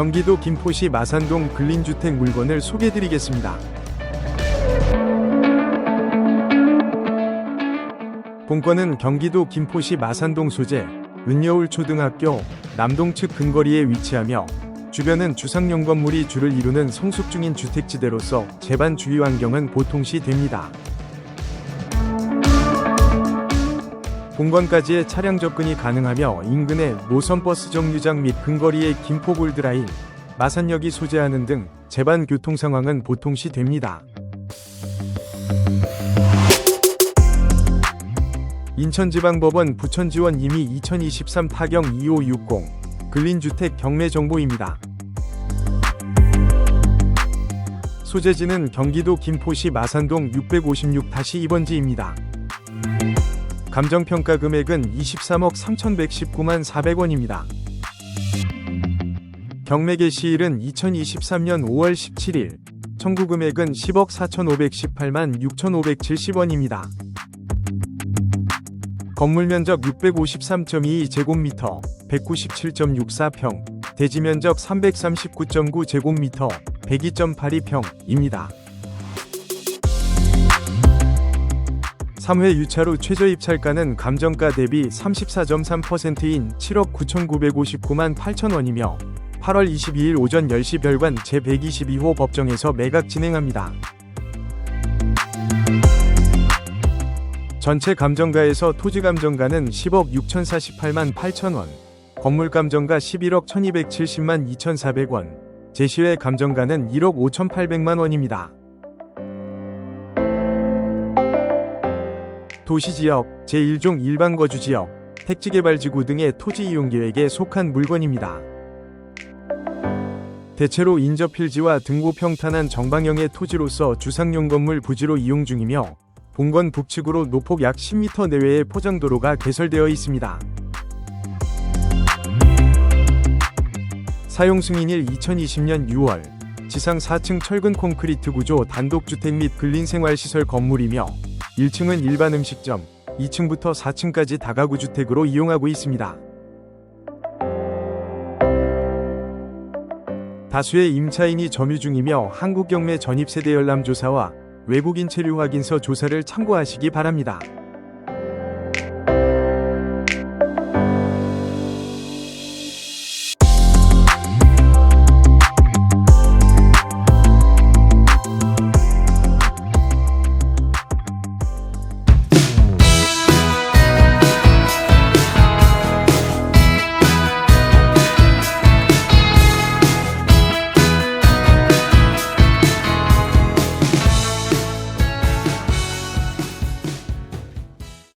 경기도 김포시 마산동 근린주택 물건을 소개해드리겠습니다. 본건은 경기도 김포시 마산동 소재 은여울 초등학교 남동측 근거리에 위치하며 주변은 주상용 건물이 주를 이루는 성숙 중인 주택지대로서 재반 주위 환경은 보통시 됩니다. 본건까지의 차량 접근이 가능하며 인근의 노선버스 정류장 및 근거리의 김포골드라인, 마산역이 소재하는 등 재반 교통 상황은 보통시 됩니다. 인천지방법원 부천지원 임의 2023 타경 2560 근린주택 경매 정보입니다. 소재지는 경기도 김포시 마산동 656-2번지입니다. 감정평가 금액은 23억 3,119만 400원입니다. 경매 개시일은 2023년 5월 17일, 청구 금액은 10억 4,518만 6,570원입니다. 건물 면적 653.22제곱미터, 197.64평, 대지 면적 339.9제곱미터, 102.82평입니다. 3회 유찰 후 최저 입찰가는 감정가 대비 34.3%인 7억 9,959만 8천원이며 8월 22일 오전 10시 별관 제122호 법정에서 매각 진행합니다. 전체 감정가에서 토지 감정가는 10억 6,048만 8천원, 건물 감정가 11억 1,270만 2,400원, 제시회 감정가는 1억 5,800만 원입니다. 도시지역, 제1종 일반 거주지역, 택지개발지구 등의 토지 이용계획에 속한 물건입니다. 대체로 인접 필지와 등고 평탄한 정방형의 토지로서 주상용 건물 부지로 이용 중이며 본건 북측으로 노폭 약 10m 내외의 포장도로가 개설되어 있습니다. 사용 승인일 2020년 6월 지상 4층 철근 콘크리트 구조 단독주택 및 근린생활시설 건물이며 1층은 일반 음식점, 2층부터 4층까지 다가구 주택으로 이용하고 있습니다. 다수의 임차인이 점유 중이며 한국경매 전입세대 열람조사와 외국인 체류 확인서 조사를 참고하시기 바랍니다.